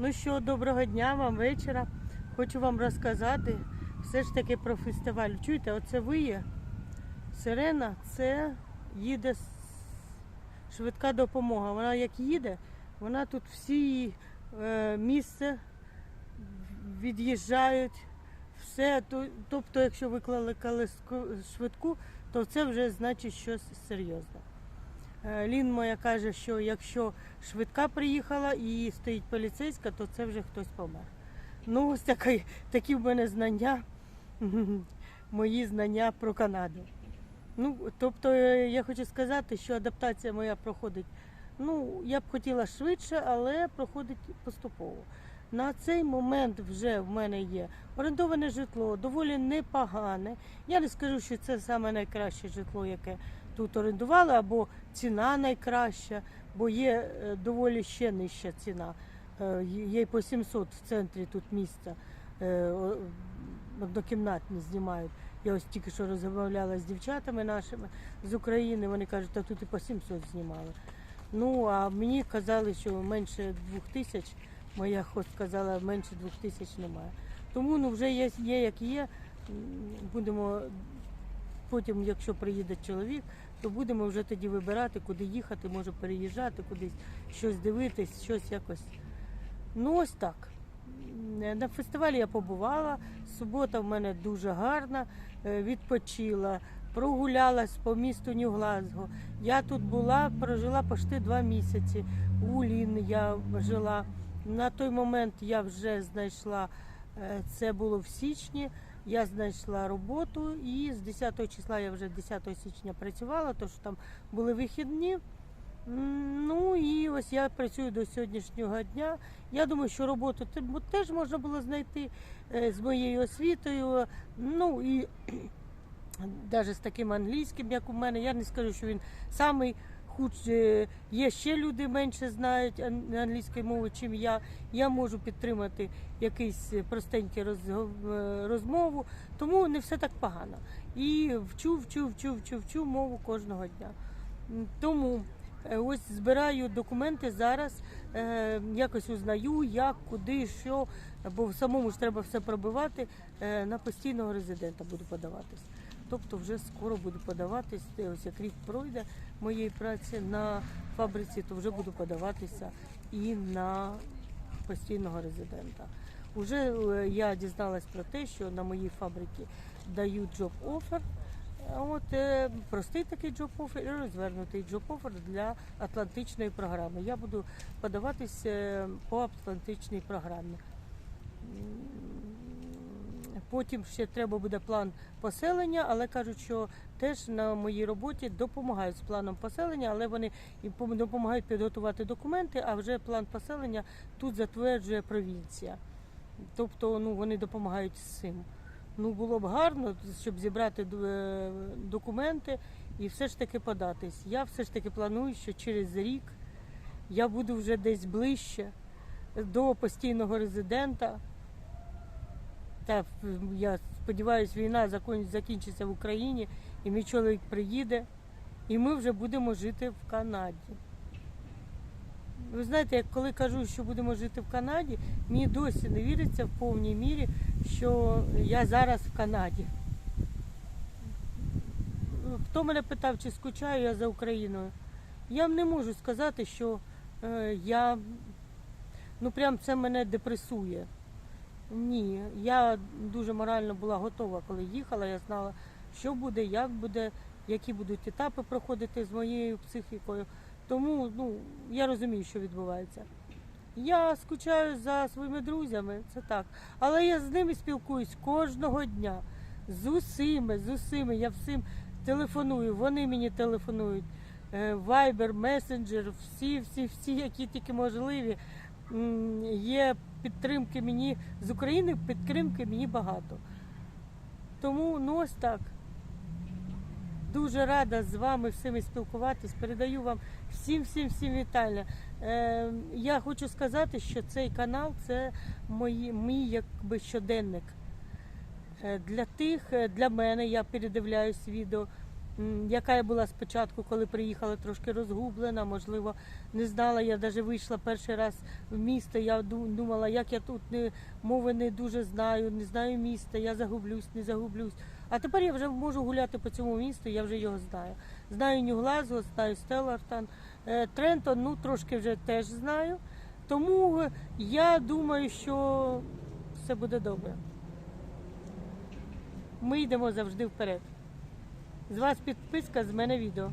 Ну що, доброго дня вам вечора. Хочу вам розказати все ж таки про фестиваль. Чуєте, оце виє сирена, це їде швидка допомога. Вона як їде, вона тут всі е, місце від'їжджають. Все, тобто, якщо виклали швидку, то це вже значить щось серйозне. Е, Лін моя каже, що якщо швидка приїхала і стоїть поліцейська, то це вже хтось помер. Ну, ось такі, такі в мене знання, мої знання про Канаду. Ну, тобто, е, я хочу сказати, що адаптація моя проходить. Ну, я б хотіла швидше, але проходить поступово. На цей момент вже в мене є орендоване житло, доволі непогане. Я не скажу, що це саме найкраще житло, яке тут орендували, або ціна найкраща, бо є е, доволі ще нижча ціна. Е, Є й по 700 в центрі тут місця. е, Однокімнатні знімають. Я ось тільки що розмовляла з дівчатами нашими з України. Вони кажуть, та тут і по 700 знімали. Ну а мені казали, що менше двох тисяч. Моя хоч сказала, менше двох тисяч немає. Тому ну вже є, є як є. Будемо потім, якщо приїде чоловік, то будемо вже тоді вибирати, куди їхати, може переїжджати, кудись щось дивитись, щось якось. Ну ось так. На фестивалі я побувала. Субота в мене дуже гарна, е, відпочила, прогулялась по місту Нью-Глазго. Я тут була, прожила почти два місяці. У Лін я жила. На той момент я вже знайшла, е, це було в січні. Я знайшла роботу і з 10 числа я вже 10 січня працювала, тому що там були вихідні. Ну і ось я працюю до сьогоднішнього дня. Я думаю, що роботу теж можна було знайти е, з моєю освітою. Ну і навіть з таким англійським, як у мене. Я не скажу, що він самий худший. Є ще люди менше знають англійської мови, чим я. Я можу підтримати якийсь простенький е, розмову, тому не все так погано. І вчу, вчу, вчу, вчу, вчу мову кожного дня. Тому е, ось збираю документи зараз, е, якось узнаю, як, куди, що, бо самому ж треба все пробивати. На постійного резидента буду подаватись. Тобто вже скоро буду подаватись. Ось як рік пройде моєї праці на фабриці, то вже буду подаватися і на постійного резидента. Уже е, я дізналась про те, що на моїй фабриці дають джоб офер. От е, простий такий джоб офер і розвернутий джоб офер для Атлантичної програми. Я буду подаватись е, по Атлантичній програмі. Потім ще треба буде план поселення, але кажуть, що теж на моїй роботі допомагають з планом поселення, але вони і пом- допомагають підготувати документи, а вже план поселення тут затверджує провінція. Тобто ну, вони допомагають з цим. Ну, було б гарно, щоб зібрати е, документи і все ж таки податись. Я все ж таки планую, що через рік я буду вже десь ближче до постійного резидента. Та я сподіваюся, війна закінчиться в Україні, і мій чоловік приїде, і ми вже будемо жити в Канаді. Ви знаєте, як коли кажу, що будемо жити в Канаді, мені досі не віриться в повній мірі, що я зараз в Канаді. Хто мене питав, чи скучаю я за Україною? Я не можу сказати, що е, я ну прям це мене депресує. Ні, я дуже морально була готова, коли їхала. Я знала, що буде, як буде, які будуть етапи проходити з моєю психікою. Тому ну, я розумію, що відбувається. Я скучаю за своїми друзями, це так. Але я з ними спілкуюсь кожного дня. З усіми, з усіми. Я всім телефоную, вони мені телефонують. Viber, месенджер, всі, всі, всі, які тільки можливі. Є підтримки мені з України, підтримки мені багато. Тому ну ось так. Дуже рада з вами всіми спілкуватись. Передаю вам всім, всім, всім вітання. Е, я хочу сказати, що цей канал це мої, мій якби щоденник. Е, для тих, е, для мене я передивляюсь відео. Яка я була спочатку, коли приїхала, трошки розгублена, можливо, не знала. Я навіть вийшла перший раз в місто. Я думала, як я тут не, мови не дуже знаю, не знаю міста, я загублюсь, не загублюсь. А тепер я вже можу гуляти по цьому місту, я вже його знаю. Знаю Нью-Глазго, знаю Стеллартон, Е, Трентон, ну трошки вже теж знаю. Тому я думаю, що все буде добре. Ми йдемо завжди вперед. З вас підписка, з мене відео.